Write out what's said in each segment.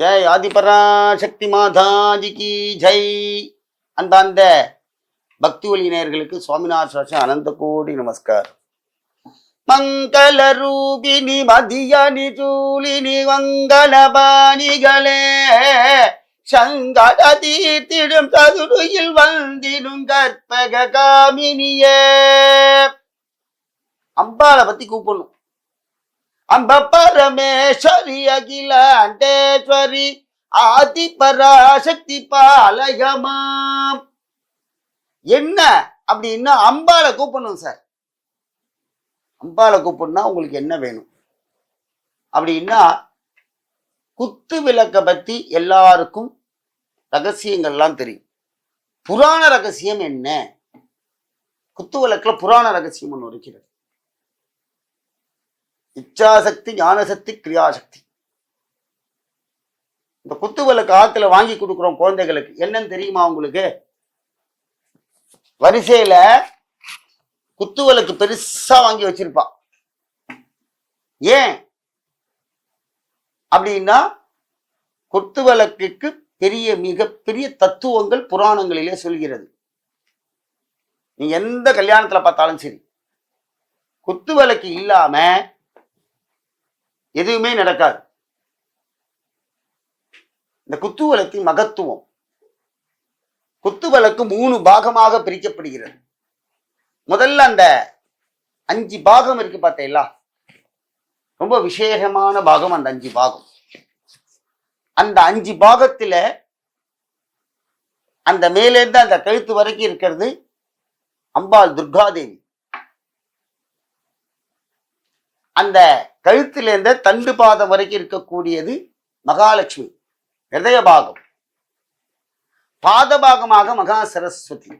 ஜெய் ஆதிபராசக்தி மாதாஜிக்கு ஜெய். அன்பார்ந்த பக்தி ஒளி நேயர்களுக்கு சுவாமிநாத சுவாசம் அனந்த கோடி நமஸ்கார். மங்கள ரூபிணி மதியனி சூலினி மங்களபாணிகளே சங்கட தீர்த்திடும் சதுருயில் வந்திடும் கற்பக காமினியே. அம்பாளை பத்தி கூப்பிடணும். அம்ப பரமேஸ்வரி அகிலாண்டேஸ்வரி ஆதி பராசக்தி பாலயமாம் என்ன அப்படின்னா அம்பாளை கூப்பிடணும் சார். அம்பாளை கூப்பிடணும்னா உங்களுக்கு என்ன வேணும்? அப்படின்னா குத்து விளக்க பத்தி எல்லாருக்கும் ரகசியங்கள்லாம் தெரியும். புராண ரகசியம் என்ன? குத்து விளக்குல புராண ரகசியம் ஒன்று இருக்கிறது. இச்சாசக்தி ஞானசக்தி கிரியாசக்தி. இந்த குத்து விளக்கு ஆத்துல வாங்கி கொடுக்குறோம் குழந்தைகளுக்கு. என்னன்னு தெரியுமா உங்களுக்கு? வரிசையில குத்து விளக்கு பெருசா வாங்கி வச்சிருப்பா. ஏன்? அப்படின்னா குத்து விளக்குக்கு பெரிய மிகப்பெரிய தத்துவங்கள் புராணங்களிலே சொல்கிறது. நீ எந்த கல்யாணத்துல பார்த்தாலும் சரி. குத்து விளக்கு இல்லாம எதுவுமே நடக்காது. இந்த குத்து வழக்கின் மகத்துவம் குத்து வழக்கு மூணு பாகமாக பிரிக்கப்படுகிறது. முதல்ல அந்த அஞ்சு பாகம் இருக்கு பார்த்தீங்களா? ரொம்ப விசேஷமான பாகம் அந்த அஞ்சு பாகம். அந்த அஞ்சு பாகத்துல அந்த மேலேருந்து அந்த கழுத்து வரைக்கும் இருக்கிறது அம்பாள் துர்காதேவி. அந்த கழுத்திலேருந்து தண்டு பாதம் வரைக்கும் இருக்கக்கூடியது மகாலட்சுமி. ஹிருதய பாகம் பாத பாகமாக மகா சரஸ்வதி.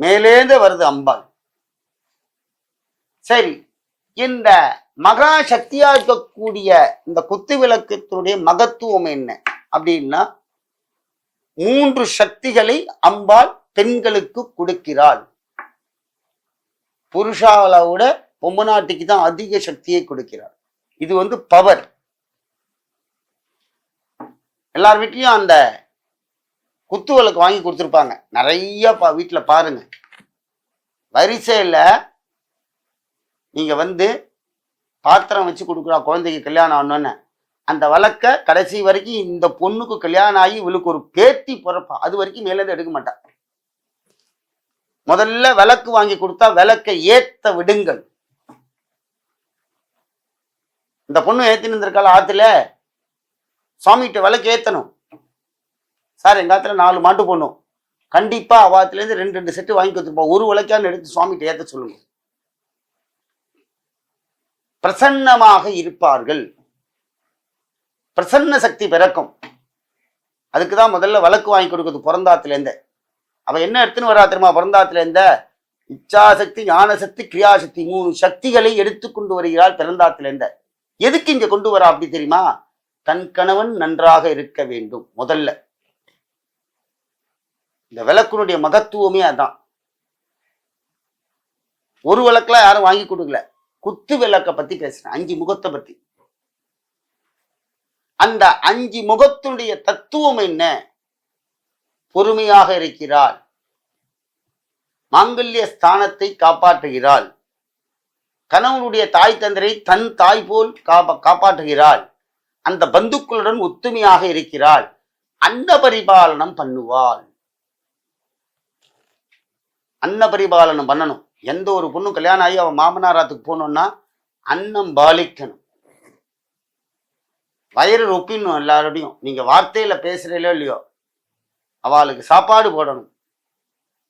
மேலேந்து வருது அம்பாள். சரி இந்த மகா சக்தியா இருக்கக்கூடிய இந்த குத்து விளக்கத்தினுடைய மகத்துவம் என்ன அப்படின்னா மூன்று சக்திகளை அம்பாள் பெண்களுக்கு கொடுக்கிறாள். புருஷாவளோட பொம்மநாட்டிக்கு தான் அதிக சக்தியை கொடுக்கிறார். இது வந்து பவர் எல்லார் வீட்லயும் அந்த குத்து விளக்கு வாங்கி கொடுத்துருப்பாங்க. நிறைய பா வீட்டில் பாருங்க. வரிசையில் நீங்க வந்து பாத்திரம் வச்சு கொடுக்குறா குழந்தைக்கு கல்யாணம் ஆனோன்னு அந்த வழக்க கடைசி வரைக்கும் இந்த பொண்ணுக்கு கல்யாணம் ஆகி இவளுக்கு ஒரு பேத்தி பிறப்பா. அது வரைக்கும் மேலேருந்து எடுக்க மாட்டான் முதல்ல விளக்கு வாங்கி கொடுத்தா விளக்கை ஏத்த விடுங்கள். இந்த பொண்ணு ஏத்தின்னு இருந்திருக்காள் ஆத்துல? சுவாமிகிட்ட விளக்கு ஏத்தணும். சார் எங்க ஆத்துல நாலு மாட்டு பொண்ணும் கண்டிப்பா அவாத்துல இருந்து ரெண்டு ரெண்டு செட்டு வாங்கி கொடுத்துருப்போம் ஒரு விளக்கான்னு எடுத்து சுவாமிகிட்ட ஏத்த சொல்லுங்க. பிரசன்னமாக இருப்பார்கள். பிரசன்ன சக்தி பிறக்கும். அதுக்கு தான் முதல்ல விளக்கு வாங்கி கொடுக்குறது பிறந்தாத்துல அவள் அவ என்ன எடுத்துன்னு வரா தெரியுமா? பிறந்தாத்துல இருந்த இச்சாசக்தி ஞானசக்தி கிரியாசக்தி மூணு சக்திகளை எடுத்துக்கொண்டு வருகிறாள் பிறந்தாத்துல இருந்த எதுக்கு இங்க கொண்டு வரா அப்படி தெரியுமா? தன் கணவன் நன்றாக இருக்க வேண்டும். முதல்ல. இந்த விளக்குனுடைய மகத்துவமே அதான். ஒரு விளக்குலாம் யாரும் வாங்கி கொடுக்கல. குத்து விளக்க பத்தி பேசுறேன். அஞ்சு முகத்தை பத்தி. அந்த அஞ்சு முகத்தினுடைய தத்துவம் என்ன? பொறுமையாக இருக்கிறாள். மாங்கல்ய ஸ்தானத்தை காப்பாற்றுகிறாள். கணவனுடைய தாய் தந்தரை தன் தாய் போல் காப்பா காப்பாற்றுகிறாள். அந்த பந்துக்களுடன் ஒத்துமையாக இருக்கிறாள். அன்ன பரிபாலனம் பண்ணுவாள். அன்ன பரிபாலனம் பண்ணணும். எந்த ஒரு பொண்ணும் கல்யாணம் ஆகி அவன் மாமனாராத்துக்கு போகணும்னா அன்னம் பாலிக்கணும். வயிறு ஒப்பிடணும் எல்லாரோடையும். நீங்க வார்த்தையில பேசுறீங்களோ இல்லையோ அவளுக்கு சாப்பாடு போடணும்.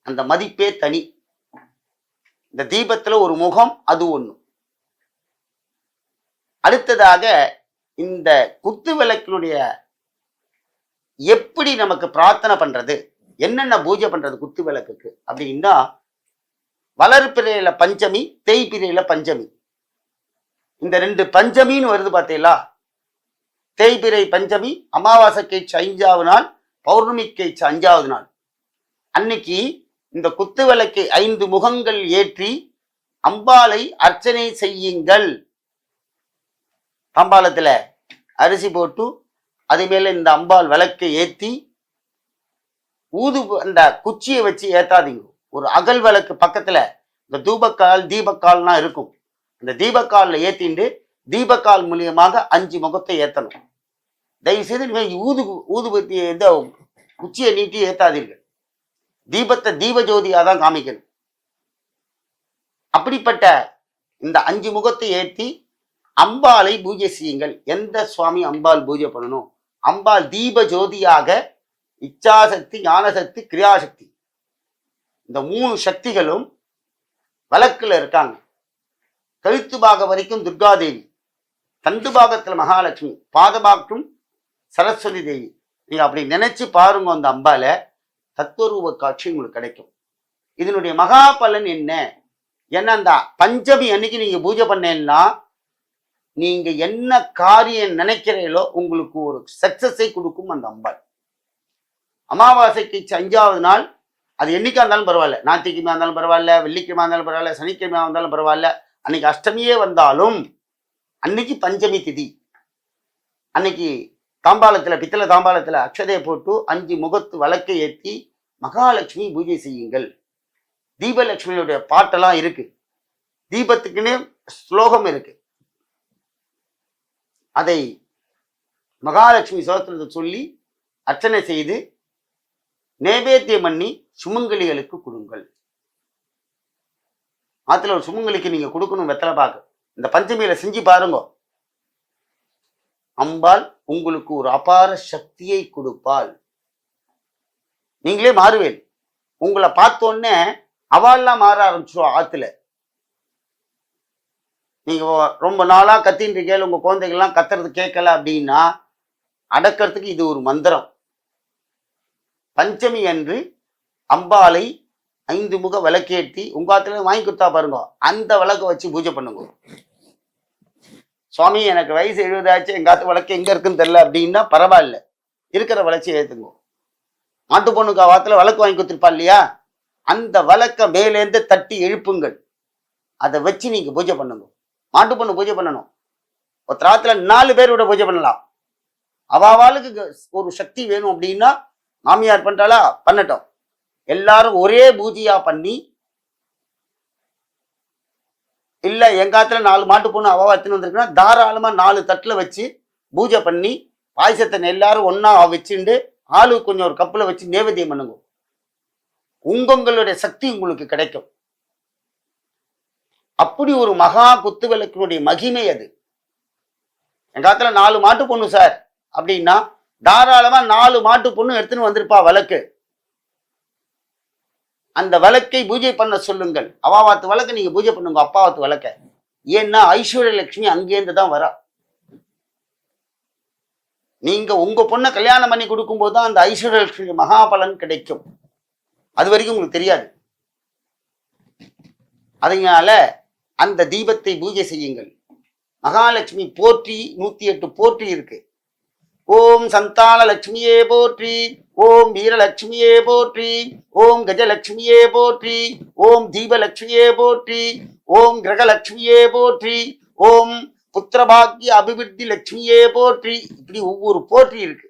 அந்த மதிப்பே தனி. இந்த தீபத்துல ஒரு முகம் அது ஒன்று அடுத்ததாக இந்த குத்து விளக்கினுடைய எப்படி நமக்கு பிரார்த்தனை பண்றது? என்னென்ன பூஜை பண்றது குத்து விளக்குக்கு? அப்படின்னா வளர்பிறையில பஞ்சமி தேய்பிறையில பஞ்சமி. இந்த ரெண்டு பஞ்சமின்னு வருது பார்த்தீங்களா? தேய்பிறை பஞ்சமி அமாவாசை கேச்சு ஐந்தாவது நாள் பௌர்ணமி கேச்சு அஞ்சாவது நாள். அன்னைக்கு இந்த குத்து விளக்கை ஐந்து முகங்கள் ஏற்றி அம்பாளை அர்ச்சனை செய்யுங்கள். தாம்பாளத்துல அரிசி போட்டு அது மேலே இந்த அம்பாள் விளக்கை ஏற்றி ஊது அந்த குச்சியை வச்சு ஏற்றாதீங்க ஒரு அகல் விளக்கு பக்கத்தில் இந்த தூபக்கால் தீபக்கால்லாம் இருக்கும். அந்த தீபக்காலில் ஏற்றிண்டு தீபக்கால் மூலியமாக அஞ்சு முகத்தை ஏற்றணும் தயவுசெய்து நீங்கள் ஊது ஊதுபத்தி இந்த குச்சியை நீட்டி ஏற்றாதீர்கள் தீபத்தை தீபஜோதியாக தான் காமிக்கணும். அப்படிப்பட்ட இந்த அஞ்சு முகத்தை ஏற்றி அம்பாளை பூஜை செய்யுங்கள். எந்த சுவாமி அம்பாள் பூஜை பண்ணணும்? அம்பாள் தீப ஜோதியாக இச்சாசக்தி ஞானசக்தி கிரியாசக்தி. இந்த மூணு சக்திகளும் வழக்கில் இருக்காங்க. கழுத்து பாகம் வரைக்கும் துர்காதேவி தண்டு பாகத்தில் மகாலட்சுமி பாதபாகம் சரஸ்வதி தேவி. நீங்கள் அப்படி நினைச்சு பாருங்க அந்த அம்பால தத்துவரூப காட்சி உங்களுக்கு கிடைக்கும். இதனுடைய மகா பலன் என்ன? ஏன்னா அந்த பஞ்சமி அன்னைக்கு நீங்க பூஜை பண்ணேன்னா நீங்க என்ன காரியம் நினைக்கிறீங்களோ உங்களுக்கு ஒரு சக்சஸை கொடுக்கும் அந்த அம்பாள். அமாவாசைக்கு அஞ்சாவது நாள் அது என்னைக்கா இருந்தாலும் பரவாயில்ல. ஞாயிற்றுக்கிழமை இருந்தாலும் பரவாயில்ல வெள்ளிக்கிழமையா இருந்தாலும் பரவாயில்ல சனிக்கிழமையாக இருந்தாலும் பரவாயில்ல. அன்னைக்கு அஷ்டமியே வந்தாலும் அன்னைக்கு பஞ்சமி திதி. அன்னைக்கு தாம்பாளத்தில் பித்தளை தாம்பாளத்தில் அக்ஷதையை போட்டு அஞ்சு முகத்து வழக்கை ஏற்றி மகாலட்சுமி பூஜை செய்யுங்கள். தீபலட்சுமியுடைய பாட்டெல்லாம் இருக்கு. தீபத்துக்குன்னு ஸ்லோகம் இருக்கு. அதை மகாலட்சுமி சோத்திரத்தை சொல்லி அர்ச்சனை செய்து நேவேத்தியம் பண்ணி சுமங்கலிகளுக்கு கொடுங்கள். ஆத்துல ஒரு சுமங்கலிக்கு நீங்க கொடுக்கணும் வெத்தலை பாக்கு இந்த பஞ்சமியில செஞ்சு பாருங்க. அம்பாள் உங்களுக்கு ஒரு அபார சக்தியை கொடுப்பாள். நீங்களே மாறுவேன். உங்களை பார்த்தோன்னே அவள்லாம் மாற ஆரம்பிச்சிடும் ஆத்துல. நீங்க ரொம்ப நாளாக கத்தின்னு இருக்கீங்க உங்கள் குழந்தைகள்லாம் கத்துறது கேட்கல அப்படின்னா அடக்கிறதுக்கு இது ஒரு மந்திரம். பஞ்சமி அன்று அம்பாளை ஐந்து முக விளக்கேற்றி உங்க ஆத்துல வாங்கி கொடுத்தா பாருங்க அந்த விளக்கை வச்சு பூஜை பண்ணுங்க. சுவாமி எனக்கு வயசு எழுபதாச்சு எங்க ஆத்து விளக்கு எங்க இருக்குன்னு தெரியல அப்படின்னா பரவாயில்ல. இருக்கிற விளச்சி ஏத்துங்க. மாட்டு பொண்ணுக்கு வாத்துல விளக்கு வாங்கி கொடுத்துருப்பா இல்லையா? அந்த விளக்க மேலேந்து தட்டி எழுப்புங்கள். அதை வச்சு நீங்க பூஜை பண்ணுங்க. மாட்டு பொண்ணு பூஜை பண்ணணும். ஒரு திராத்துல நாலு பேரோட பூஜை பண்ணலாம். அவாவாளுக்கு ஒரு சக்தி வேணும் அப்படின்னா மாமியார் பண்றாளா? பண்ணட்டும். எல்லாரும் ஒரே பூஜையா பண்ணி இல்ல எங்காத்துல நாலு மாட்டு பொண்ணு அவாவா எடுத்துன்னு வந்திருக்குன்னா தாராளமா நாலு தட்டுல வச்சு பூஜை பண்ணி பாயசத்தை எல்லாரும் ஒன்றா வச்சுண்டு ஆளு கொஞ்சம் ஒரு கப்புல வச்சு நேவேத்தியம் பண்ணுங்க. உங்களுடைய சக்தி உங்களுக்கு கிடைக்கும். அப்படி ஒரு மகா குத்து விளக்கினுடைய மகிமை அது. என் காலத்துல நாலு மாட்டு பொண்ணு சார் அப்படின்னா தாராளமா நாலு மாட்டு பொண்ணு எடுத்துன்னு வந்திருப்பா விளக்கு அந்த விளக்கை பூஜை பண்ண சொல்லுங்கள். அவாவாத்து வழக்கு நீங்க பூஜை பண்ணுங்க அப்பாவாத்து விளக்க ஏன்னா ஐஸ்வர்ய லட்சுமி அங்கேருந்து தான் வரா. நீங்க உங்க பொண்ணை கல்யாணம் பண்ணி கொடுக்கும்போது தான் அந்த ஐஸ்வர்ய லட்சுமி மகாபலன் கிடைக்கும். அது வரைக்கும் உங்களுக்கு தெரியாது. அதனால அந்த தீபத்தை பூஜை செய்யுங்கள். மகாலட்சுமி போற்றி நூத்தி எட்டு போற்றி இருக்கு. ஓம் சந்தான லட்சுமியே போற்றி ஓம் வீரலட்சுமியே போற்றி ஓம் கஜலட்சுமியே போற்றி ஓம் தீபலட்சுமியே போற்றி ஓம் கிரகலட்சுமியே போற்றி ஓம் புத்திரபாக்கிய அபிவிருத்தி லட்சுமியே போற்றி. இப்படி ஒவ்வொரு போற்றி இருக்கு.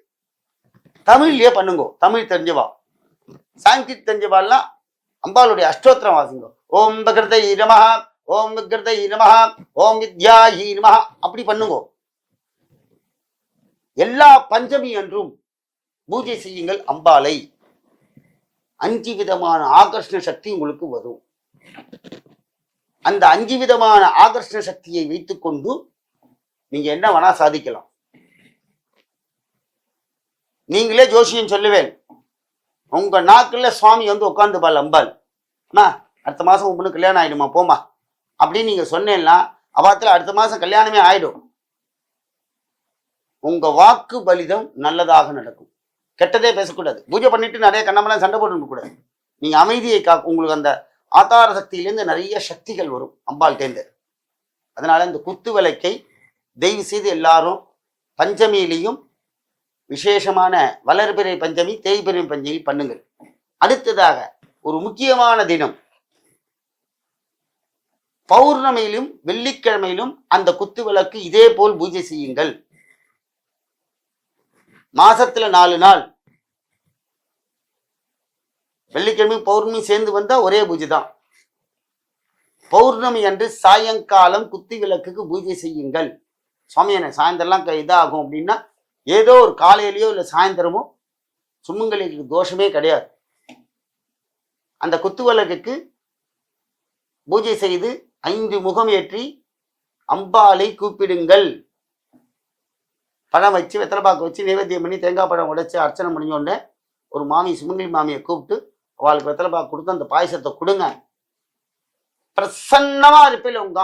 தமிழ்லயே பண்ணுங்க. தமிழ் தெரிஞ்சவா? சாங்கித் தெரிஞ்சவாள்லாம் அம்பாளுடைய அஷ்டோத்திரம் வாசிங்க. ஓம் பகிருதை நமஹ. ஓம் விக்ரதை நமகா ஓம் வித்யாஹி நமகா அப்படி பண்ணுங்க. எல்லா பஞ்சமி என்றும் பூஜை செய்யுங்கள் அம்பாளை. அஞ்சு விதமான ஆகர்ஷண சக்தி உங்களுக்கு வரும். அந்த அஞ்சு விதமான ஆகர்ஷண சக்தியை வைத்துக்கொண்டு நீங்க என்ன வேணா சாதிக்கலாம். நீங்களே ஜோசியம் சொல்லுவேன். உங்க நாக்குல சுவாமி வந்து உட்காந்து பால் அம்பாள். அம்மா அடுத்த மாசம் உங்களுக்கு கல்யாணம் ஆயிடுமா? போமா அப்படின்னு நீங்க சொன்னேன்னா அவாத்துல அடுத்த மாசம் கல்யாணமே ஆயிடும். உங்க வாக்கு பலிதம் நல்லதாக நடக்கும். கெட்டதே பேசக்கூடாது. பூஜை பண்ணிட்டு நிறைய கண்ணமெல்லாம் சண்டை போட்டு கூடாது. நீங்க அமைதியை கா உங்களுக்கு அந்த ஆதார சக்தியிலேருந்து நிறைய சக்திகள் வரும் அம்பாள் தேர்ந்து அதனால இந்த குத்து விளக்கை தயவு செய்து எல்லாரும் பஞ்சமியிலையும் விசேஷமான வளர்பிறை பஞ்சமி தேய்பிறை பஞ்சமி பண்ணுங்கள். அடுத்ததாக ஒரு முக்கியமான தினம். பௌர்ணமியிலும் வெள்ளிக்கிழமையிலும் அந்த குத்து விளக்கு இதே போல் பூஜை செய்யுங்கள். மாசத்துல நாலு நாள். வெள்ளிக்கிழமை பௌர்ணமி சேர்ந்து வந்தா ஒரே பூஜை தான். பௌர்ணமி அன்று சாயங்காலம் குத்தி விளக்குக்கு பூஜை செய்யுங்கள். சுவாமி என்ன சாயந்தரம்லாம் க- இதாகும் அப்படின்னா ஏதோ ஒரு காலையிலயோ இல்லை சாயந்தரமோ சும்மங்களுக்கு தோஷமே கிடையாது. அந்த குத்து விளக்குக்கு பூஜை செய்து ஐந்து முகம் ஏற்றி அம்பாளை கூப்பிடுங்கள். பழம் வச்சு வெத்தலைப்பாக்கு வச்சு நைவேத்தியம் பண்ணி தேங்காய் பழம் உடைச்சு அர்ச்சனை முடிஞ்சோடனே ஒரு மாமி சுமங்கலி மாமியை கூப்பிட்டு அவளுக்கு வெத்தலைப்பாக்கு கொடுத்து அந்த பாயசத்தை கொடுங்க. பிரசன்னமா இருப்பில் உங்க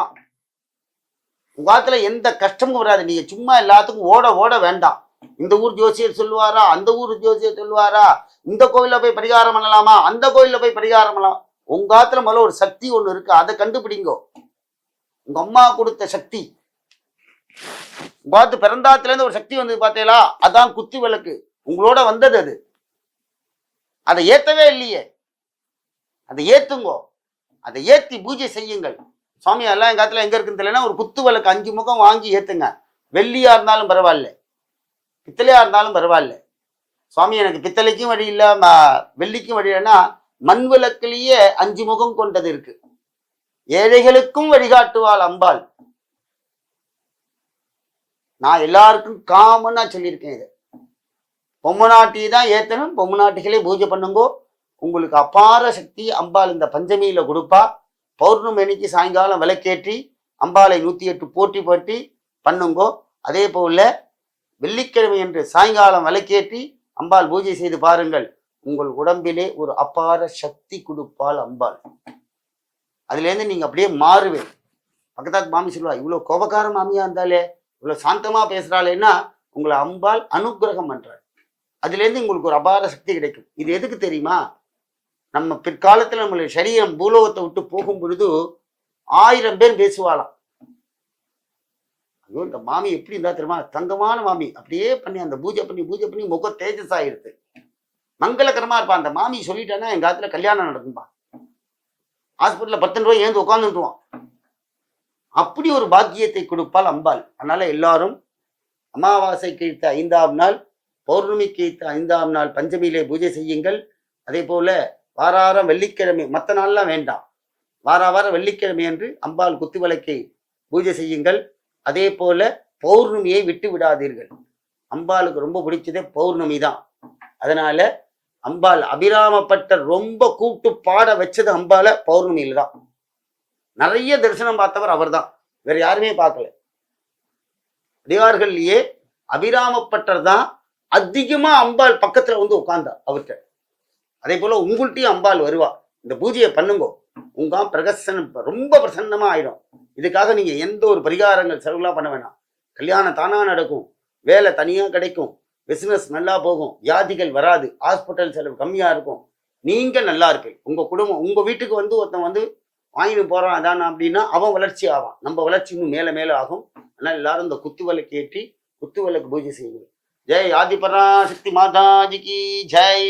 உங்க காலத்துல எந்த கஷ்டமும் வராது. நீங்க சும்மா எல்லாத்துக்கும் ஓட ஓட வேண்டாம். இந்த ஊர் ஜோசியர் சொல்லுவாரா? அந்த ஊர் ஜோசியர் சொல்லுவாரா? இந்த கோயில்ல போய் பரிகாரம் பண்ணலாமா? அந்த கோயில்ல போய் பரிகாரம் பண்ணலாம். உங்க ஆத்துல முதல்ல ஒரு சக்தி ஒண்ணு இருக்கு அதை கண்டுபிடிங்கோ. உங்க அம்மா கொடுத்த சக்தி. பார்த்து பிறந்தாத்துல இருந்து ஒரு சக்தி வந்தது பார்த்தீங்களா? அதான் குத்து விளக்கு. உங்களோட வந்தது அது. அதை ஏத்தவே இல்லையே. அதை ஏத்துங்கோ. அதை ஏத்தி பூஜை செய்யுங்கள். சுவாமி எல்லாம் எங்க காத்துல எங்க இருக்குன்னு தெரியலன்னா ஒரு குத்து விளக்கு அஞ்சு முகம் வாங்கி ஏத்துங்க. வெள்ளியா இருந்தாலும் பரவாயில்ல. பித்தளையா இருந்தாலும் பரவாயில்ல. சுவாமி எனக்கு பித்தளைக்கும் வழி இல்ல வெள்ளிக்கும் வழி இல்லைன்னா மண் விளக்கிலேயே அஞ்சு முகம் கொண்டது இருக்கு. ஏழைகளுக்கும் வழிகாட்டுவாள் அம்பாள். நான் எல்லாருக்கும் காமனா சொல்லியிருக்கேன் இது. பொம்மநாட்டி தான் ஏத்தணும் பொம்மநாட்டிகளே பூஜை பண்ணுங்கோ. உங்களுக்கு அபார சக்தி அம்பாள் இந்த பஞ்சமியில கொடுப்பா. பௌர்ணமி அன்னைக்கு சாயங்காலம் விளக்கேற்றி அம்பாளை நூத்தி எட்டு போட்டி போட்டி பண்ணுங்கோ. அதே போல வெள்ளிக்கிழமை என்று சாயங்காலம் விளக்கேற்றி அம்பாள் பூஜை செய்து பாருங்கள். உங்கள் உடம்பிலே ஒரு அபார சக்தி கொடுப்பாள் அம்பாள். அதுலேருந்து நீங்க அப்படியே மாறுவேன். பக்கத்தாத்து மாமி சொல்லுவா இவ்வளோ கோபக்கார மாமியா இருந்தாலே இவ்வளோ சாந்தமா பேசுறாளேன்னா உங்களை அம்பாள் அனுக்கிரகம் பண்றாள். அதுலேருந்து உங்களுக்கு ஒரு அபார சக்தி கிடைக்கும். இது எதுக்கு தெரியுமா? நம்ம பிற்காலத்துல நம்மளுடைய சரீரம் பூலோகத்தை விட்டு போகும் பொழுது ஆயிரம் பேர் பேசுவாளாம். ஐயோ இந்த மாமி எப்படி இருந்தா தெரியுமா? தங்கமான மாமி. அப்படியே பண்ணி அந்த பூஜை பண்ணி பூஜை பண்ணி முகம் தேஜஸ் ஆயிடுது மங்களகரமா இருப்பான் அந்த மாமி சொல்லிட்டானா எங்க காத்துல கல்யாணம் நடக்கும்பா. ஹாஸ்பிட்டல்ல பத்து ரூபாய் ஏந்து உட்காந்துட்டுவான் அப்படி ஒரு பாக்கியத்தை கொடுப்பாள் அம்பாள். அதனால எல்லாரும் அமாவாசை கழித்த ஐந்தாம் நாள் பௌர்ணமி கழித்த ஐந்தாம் நாள் பஞ்சமியிலே பூஜை செய்யுங்கள். அதே போல வாராரம் வெள்ளிக்கிழமை மற்ற நாள்லாம் வேண்டாம். வார வாரம் வெள்ளிக்கிழமை அன்று அம்பாள் குத்துவிளக்கை பூஜை செய்யுங்கள். அதே போல பௌர்ணமியை விட்டு விடாதீர்கள். அம்பாளுக்கு ரொம்ப பிடிச்சதே பௌர்ணமி தான் அதனால அம்பாள் அபிராமப்பட்டர் ரொம்ப கூப்பிட்டு பாட வச்சது அம்பால பௌர்ணமியில தான். நிறைய தரிசனம் பார்த்தவர் அவர்தான். வேற யாருமே பார்க்கல. அடியார்கள்லயே அபிராமப்பட்டர் தான் அதிகமா அம்பாள் பக்கத்துல வந்து உட்கார்ந்தா அவர்கிட்ட. அதே போல உங்கள்கிட்டயும் அம்பாள் வருவா. இந்த பூஜையை பண்ணுங்க. உங்க பிரகசனம் ரொம்ப பிரசன்னமா ஆயிடும். இதுக்காக நீங்க எந்த ஒரு பரிகாரங்கள் செலவுலாம் பண்ண வேணாம். கல்யாணம் தானா நடக்கும். வேலை தனியா கிடைக்கும். பிஸ்னஸ் நல்லா போகும். வியாதிகள் வராது. ஹாஸ்பிட்டல் செலவு கம்மியாக இருக்கும். நீங்கள் நல்லா இருப்பீங்க. உங்கள் குடும்பம் உங்கள் வீட்டுக்கு வந்து ஒருத்தன் வந்து வாங்கிட்டு போகிறான் அதான் அப்படின்னா அவன் வளர்ச்சி ஆவான். நம்ம வளர்ச்சி இன்னும் மேலே மேலே ஆகும். ஆனால் எல்லாரும் இந்த குத்து விளக்கு ஏற்றி குத்து விளக்கு பூஜை செய்யுங்க. ஜெய் ஆதிபரா சக்தி மாதாஜிக்கு ஜெய்.